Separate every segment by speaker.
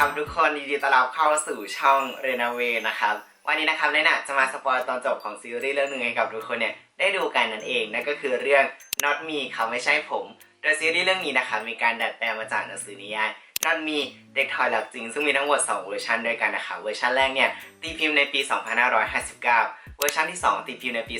Speaker 1: ครับทุกคนยินดีต้อนรับเข้าสู่ช่องเรนาเวนะครับวันนี้นะครับเนน่ะจะมาสปอยตอนจบของซีรีส์เรื่องหนึ่งให้กับทุกคนเนี่ยได้ดูกันนั่นเองนั่นก็คือเรื่อง Not Me เขาไม่ใช่ผม โดยซีรีส์เรื่องนี้นะครับมีการดัดแปลงมาจากหนังสือนิยาย Not Me เด็กถอยหลักจริง ซึ่งมีทั้งหมด 2 เวอร์ชันด้วยกันนะคะเวอร์ชันแรกเนี่ยตีพิมพ์ในปี 2559 วอร์ชันที่ 2ตีพิมพ์ในปี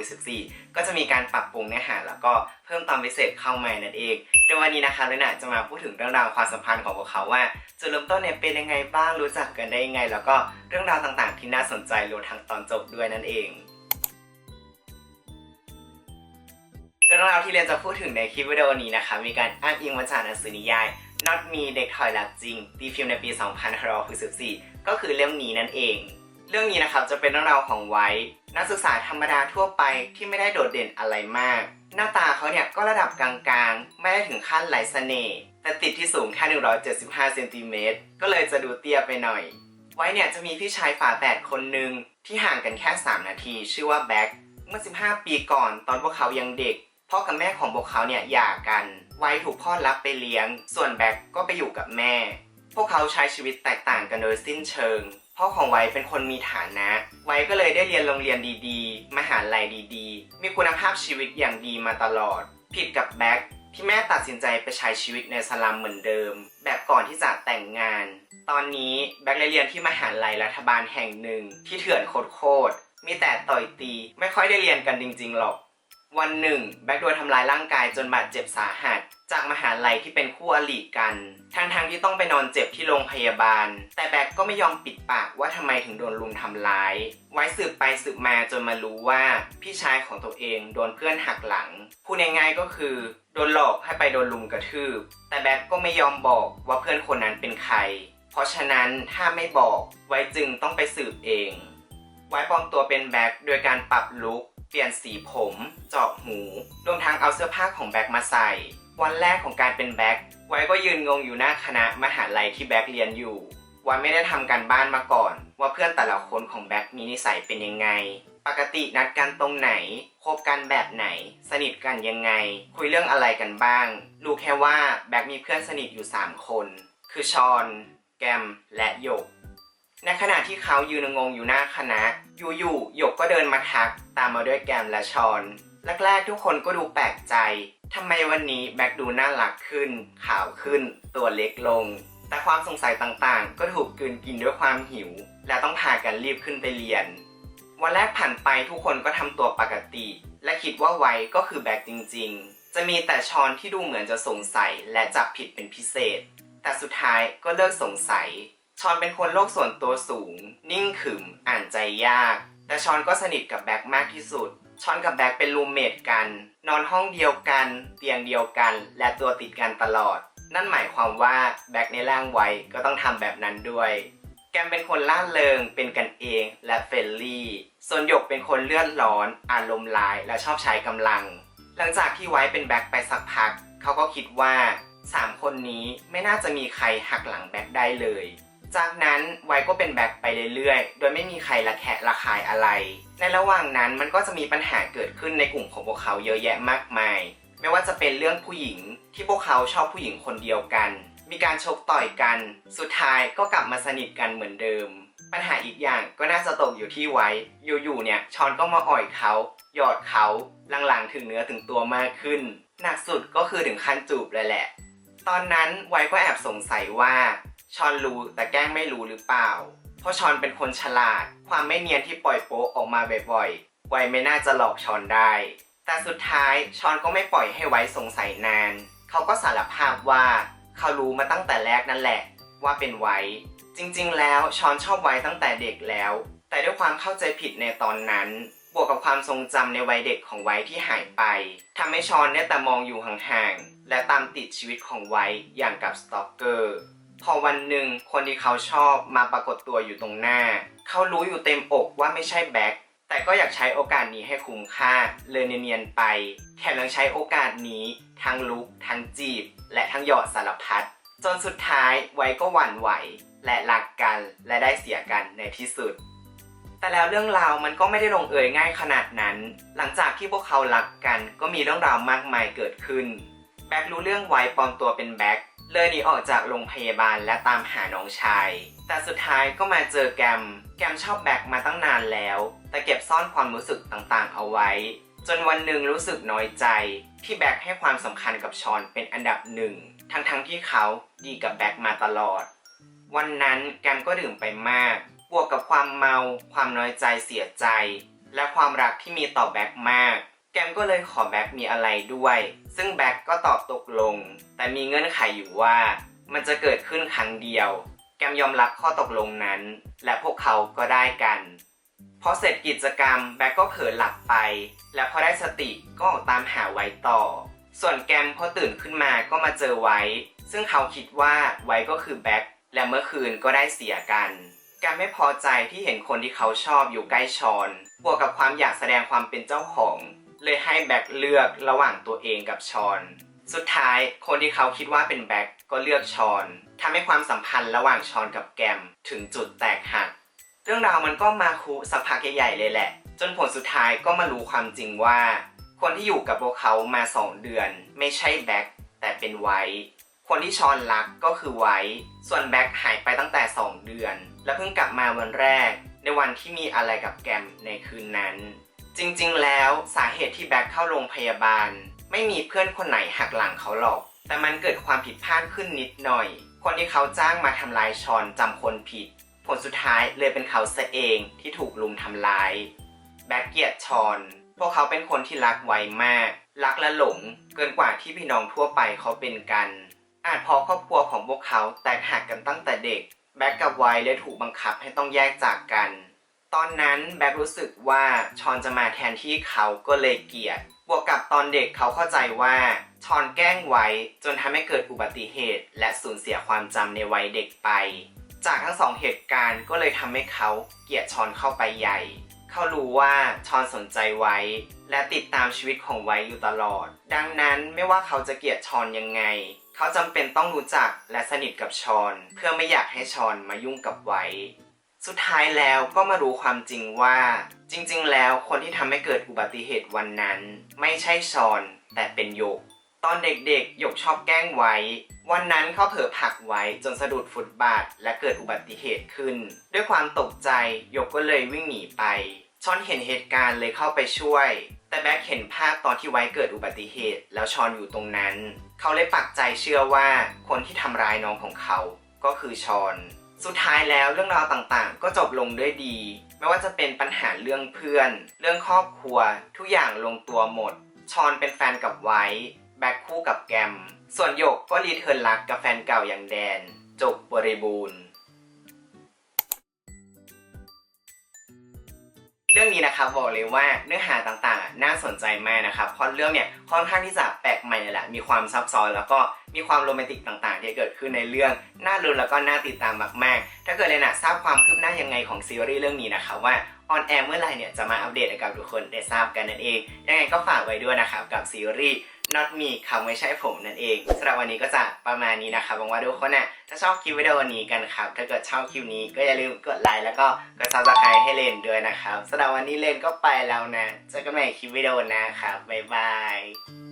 Speaker 1: 2564 ก็จะมีการปรับปรุงเนื้อหาแล้วก็เพิ่มตอนพิเศษเข้ามานั่นเองโดยวันนี้นะคะเลน่ะจะมาพูดถึงเรื่องราวความสัมพันธ์ของพวกเขาว่าจุดเริ่มต้นเนี่ยเป็นยังไงบ้างรู้จักกันได้ยังไง แล้วก็เรื่องราวต่างๆ ที่น่าสนใจรวมทั้งตอนจบด้วยนั่นเองเรื่องราวที่เรียนจะพูดถึงในคลิปวิดีโอนี้นะคะ มีการอ้างอิงมาจากหนังสือนิยาย Not Me เด็กถอยหลักจริงตีพิมพ์ในปี 2564 ก็คือเล่มนี้นั่นเอง เรื่องนี้นะครับจะเป็นเรื่องราวของไว้ นักศึกษาธรรมดาทั่วไปที่ไม่ได้โดดเด่นอะไรมาก หน้าตาเขาเนี่ยก็ระดับกลางๆ ไม่ได้ถึงขั้นไหลเสน่ห์แต่ติดที่สูงแค่ 175 เซนติเมตรก็เลยจะดูเตี้ยไปหน่อย ไว้เนี่ยจะมีพี่ชายฝาแฝดคนหนึ่งที่ห่างกันแค่ 3 นาที ชื่อว่าแบ็คเมื่อ 15 ปีก่อนตอนพวกเขายังเด็กพ่อกับแม่ของพวกเขาเนี่ยหย่ากันไว้ถูกพ่อรับไปเลี้ยง ส่วนแบ็คก็ไปอยู่กับแม่ พวกเขาใช้ชีวิตแตกต่างกันโดยสิ้นเชิง พ่อของไวเป็นคนมีฐานะ ไวก็เลยได้เรียนโรงเรียนดีๆ มหาลัยดีๆ มีคุณภาพชีวิตอย่างดีมาตลอด ผิดกับแบ็คที่แม่ตัดสินใจไปใช้ชีวิตในสลัมเหมือนเดิม แบบก่อนที่จะแต่งงาน ตอนนี้แบ็คเลยเรียนที่มหาลัยรัฐบาลแห่งหนึ่งที่เถื่อนโคตรมีแต่ต่อยตีไม่ค่อยได้เรียนกันจริงๆหรอก วันหนึ่ง แบ็คโดนทำร้ายร่างกายจนบาดเจ็บสาหัส จากมหาลัยที่เป็นคู่อริกัน ทั้งๆทที่ต้องไปนอนเจ็บที่โรงพยาบาล แต่แบ็คก็ไม่ยอมปิดปากว่าทำไมถึงโดนลุมทำร้าย ไว้สืบไปสืบมาจนมารู้ว่าพี่ชายของตัวเองโดนเพื่อนหักหลัง พูดง่ายๆก็คือโดนหลอกให้ไปโดนลุมกระทืบ แต่แบ็คก็ไม่ยอมบอกว่าเพื่อนคนนั้นเป็นใคร เพราะฉะนั้นถ้าไม่บอกไว้จึงต้องไปสืบเอง ไว้ปลอมตัวเป็นแบ็คโดยการปรับลุคเปลี่ยนสีผม เจาะหู รวมทั้งเอาเสื้อผ้าของแบ็คมาใส่ วันแรกของการเป็นแบ็คไว้ก็ยืนงงอยู่หน้าคณะมหาลัยที่แบ็คเรียนอยู่ไว้ไม่ได้ทำการบ้านมาก่อน ว่าเพื่อนแต่ละคนของแบ็คมีนิสัยเป็นยังไง ปกตินัดกันตรงไหนคบกันแบบไหน สนิทกันยังไง คุยเรื่องอะไรกันบ้างรู้แค่ว่าแบ็คมีเพื่อนสนิทอยู่ 3 คน คือชอน แกมและหยกในขณะที่เขายืนงงอยู่หน้าคณะ อยู่ๆหยกก็เดินมาทัก ตามมาด้วยแกมและชอน แรกๆ ทุกคนก็ดูแปลกใจทำไมวันนี้แบ็คดูน่ารักขึ้น ขาวขึ้น ตัวเล็กลง แต่ความสงสัยต่างๆ ก็ถูกกืนกินด้วยความหิว และต้องพากันรีบขึ้นไปเรียน วันแรกผ่านไปทุกคนก็ทำตัวปกติ และคิดว่าไว้ก็คือแบ็คจริง ๆ จะมีแต่ชอนที่ดูเหมือนจะสงสัยและจับผิดเป็นพิเศษ แต่สุดท้ายก็เลิกสงสัย ชอนเป็นคนโลกส่วนตัวสูง นิ่งขึม อ่านใจยาก แต่ชอนก็สนิทกับแบ็คมากที่สุด ชอนกับแบ็คเป็นรูมเมทกัน นอนห้องเดียวกัน เตียงเดียวกัน และตัวติดกันตลอด นั่นหมายความว่าแบ็คในร่างไว้ก็ต้องทำแบบนั้นด้วย แกมเป็นคนล่าเริง เป็นกันเองและเฟรนลี่ส่วนหยกเป็นคนเลือดร้อน อารมณ์ร้ายและชอบใช้กำลัง หลังจากที่ไว้เป็นแบ็คไปสักพัก เขาก็คิดว่า 3 คนนี้ไม่น่าจะมีใครหักหลังแบ็คได้เลย จากนั้นไวก็เป็นแบ็คไปเรื่อยๆ โดยไม่มีใครระแคะระคายอะไร ในระหว่างนั้นมันก็จะมีปัญหาเกิดขึ้นในกลุ่มของพวกเขาเยอะแยะมากมาย ไม่ว่าจะเป็นเรื่องผู้หญิงที่พวกเขาชอบผู้หญิงคนเดียวกัน มีการชกต่อยกัน สุดท้ายก็กลับมาสนิทกันเหมือนเดิม ปัญหาอีกอย่างก็น่าจะตกอยู่ที่ไว้ อยู่ๆเนี่ยชอนก็มาอ่อยเขาหยอดเขาหลังๆถึงเนื้อถึงตัวมากขึ้น หนักสุดก็คือถึงขั้นจูบเลยแหละ ตอนนั้นไวก็แอบสงสัยว่า ชอนรู้แต่แกล้งไม่รู้หรือเปล่า เพราะชอนเป็นคนฉลาด ความไม่เนียนที่ปล่อยโป๊ะออกมาบ่อยๆ ไวไม่น่าจะหลอกชอนได้ แต่สุดท้ายชอนก็ไม่ปล่อยให้ไว้สงสัยนาน เขาก็สารภาพว่าเขารู้มาตั้งแต่แรกนั่นแหละ ว่าเป็นไว้ จริงๆ แล้วชอนชอบไว้ตั้งแต่เด็กแล้ว แต่ด้วยความเข้าใจผิดในตอนนั้น บวกกับความทรงจำในวัยเด็กของไว้ที่หายไปทำให้ชอนได้แต่มองอยู่ห่างๆและตามติดชีวิตของไว้อย่างกับสตอกเกอร์ พอวันหนึ่งคนที่เขาชอบมาปรากฏตัวอยู่ตรงหน้า เขารู้อยู่เต็มอกว่าไม่ใช่แบ็คแต่ก็อยากใช้โอกาสนี้ให้คุ้มค่าเลยเนียนๆไป แถมยังใช้โอกาสนี้ทั้งลุกทั้งจีบ และทั้งหยอดสารพัดจนสุดท้ายไว้ก็หวั่นไหว และรักกันและได้เสียกันในที่สุด แต่แล้วเรื่องราวมันก็ไม่ได้ลงเอยง่ายขนาดนั้น หลังจากที่พวกเขารักกันก็มีเรื่องราวมากมายเกิดขึ้น แบ็ครู้เรื่องไว้ปลอมตัวเป็นแบ็ค เลยหนีออกจากโรงพยาบาลและตามหาน้องชาย แต่สุดท้ายก็มาเจอแกม แกมชอบแบกมาตั้งนานแล้ว แต่เก็บซ่อนความรู้สึกต่างๆ เอาไว้ จนวันหนึ่งรู้สึกน้อยใจ ที่แบกให้ความสำคัญกับชอนเป็นอันดับหนึ่ง ทั้งๆที่เขาดีกับแบกมาตลอด วันนั้นแกมก็ดื่มไปมาก บวกกับความเมา ความน้อยใจเสียใจ และความรักที่มีต่อแบกมาก แกมก็เลยขอแบ็กมีอะไรด้วย ซึ่งแบ็กก็ตอบตกลง แต่มีเงื่อนไขอยู่ว่ามันจะเกิดขึ้นครั้งเดียว แกมยอมรับข้อตกลงนั้น และพวกเขาก็ได้กัน พอเสร็จกิจกรรมแบ็กก็เผลอหลับไป และพอได้สติก็ออกตามหาไว้ต่อ ส่วนแกมพอตื่นขึ้นมาก็มาเจอไว้ ซึ่งเขาคิดว่าไว้ก็คือแบ็กและเมื่อคืนก็ได้เสียกันแกมไม่พอใจที่เห็นคนที่เขาชอบอยู่ใกล้ชอน บวกกับความอยากแสดงความเป็นเจ้าของ เลยให้แบ็กเลือกระหว่างตัวเองกับชอน สุดท้ายคนที่เขาคิดว่าเป็นแบ็กก็เลือกชอนทำให้ความสัมพันธ์ระหว่างชอนกับแกมถึงจุดแตกหัก เรื่องราวมันก็มาคุสักพักใหญ่ๆเลยแหละ จนผลสุดท้ายก็มารู้ความจริงว่า คนที่อยู่กับพวกเขามาสองเดือน ไม่ใช่แบ็คแต่เป็นไวท์คนที่ชอนรักก็คือไวท์ส่วนแบ็คหายไปตั้งแต่ 2 เดือน และเพิ่งกลับมาวันแรก ในวันที่มีอะไรกับแกมในคืนนั้น จริงๆ แล้วสาเหตุที่แบ็คเข้าโรงพยาบาล ไม่มีเพื่อนคนไหนหักหลังเขาหรอก แต่มันเกิดความผิดพลาดขึ้นนิดหน่อย คนที่เขาจ้างมาทำลายชอนจำคนผิด ผลสุดท้ายเลยเป็นเขาซะเองที่ถูกลุมทำร้าย แบ็กเกียดชอน พวกเขาเป็นคนที่รักไวมาก รักและหลง เกินกว่าที่พี่น้องทั่วไปเขาเป็นกัน อาจเพอครอบครัวของพวกเขาแตกหักกันตั้งแต่เด็ก แบ็กกับไวเลยถูกบังคับให้ต้องแยกจากกัน ตอนนั้นแบ็กรู้สึกว่าชอนจะมาแทนที่เขาก็เลยเกลียด บวกกับตอนเด็กเขาเข้าใจว่าชอนแกล้งไว้จนทำให้เกิดอุบัติเหตุ และสูญเสียความจำในวัยเด็กไป จากทั้งสองเหตุการณ์ก็เลยทำให้เขาเกลียดชอนเข้าไปใหญ่ เขารู้ว่าชอนสนใจไว้ และติดตามชีวิตของไว้อยู่ตลอด ดังนั้นไม่ว่าเขาจะเกลียดชอนยังไง เขาจำเป็นต้องรู้จักและสนิทกับชอน เพื่อไม่อยากให้ชอนมายุ่งกับไว้ สุดท้ายแล้วก็มารู้ความจริงว่า จริง ๆ แล้วคนที่ทำให้เกิดอุบัติเหตุวันนั้น ไม่ใช่ชอนแต่เป็นโยก ตอนเด็กๆหยกชอบแกล้งไว้ วันนั้นเขาเผลอผลักไว้จนสะดุดฟุตบาทและเกิดอุบัติเหตุขึ้น ด้วยความตกใจหยกก็เลยวิ่งหนีไปชอนเห็นเหตุการณ์เลยเข้าไปช่วย แต่แบ็คเห็นภาพตอนที่ไว้เกิดอุบัติเหตุ แล้วชอนอยู่ตรงนั้น เขาเลยปักใจเชื่อว่าคนที่ทำร้ายน้องของเขาก็คือชอน สุดท้ายแล้วเรื่องราวต่างๆ ก็จบลงด้วยดี ไม่ว่าจะเป็นปัญหาเรื่องเพื่อน เรื่องครอบครัว ทุกอย่างลงตัวหมด ชอนเป็นแฟนกับไว้แบ็คคู่กับแกม ส่วนหยกก็รีเทิร์นรักกับแฟนเก่าอย่างแดน จบบริบูรณ์ เรื่องนี้นะครับบอกเลยว่าเนื้อหาต่างๆ น่าสนใจมากนะครับเพราะเรื่องเนี่ยค่อนข้างที่จะ ใหม่แหละ มีความซับซ้อนแล้วก็มีความโรแมนติกต่างๆ ที่เกิดขึ้นในเรื่องน่าลุ้นแล้วก็น่าติดตามมากๆ ถ้าเกิดเลยนะทราบความคืบหน้ายังไงของซีรีส์เรื่องนี้นะครับว่าออนแอร์เมื่อไหร่เนี่ยจะมาอัปเดตให้กับทุกคนได้ทราบกันนั่นเอง ยังไงก็ฝากไว้ด้วยนะครับกับซีรีส์ not me เขาไม่ใช่ผมนั่นเองสำหรับวันนี้ก็จะประมาณนี้นะครับหวังว่าทุกคนน่ะจะชอบคลิปวิดีโอนี้กันครับ ถ้าเกิดชอบคลิปนี้ก็อย่าลืมกดไลค์แล้วก็กดซับสไครต์ให้เลนด้วยนะครับสำหรับวันนี้เลนก็ไปแล้วนะเจอกันใหม่คลิปวิดีโอนะครับบ๊ายบาย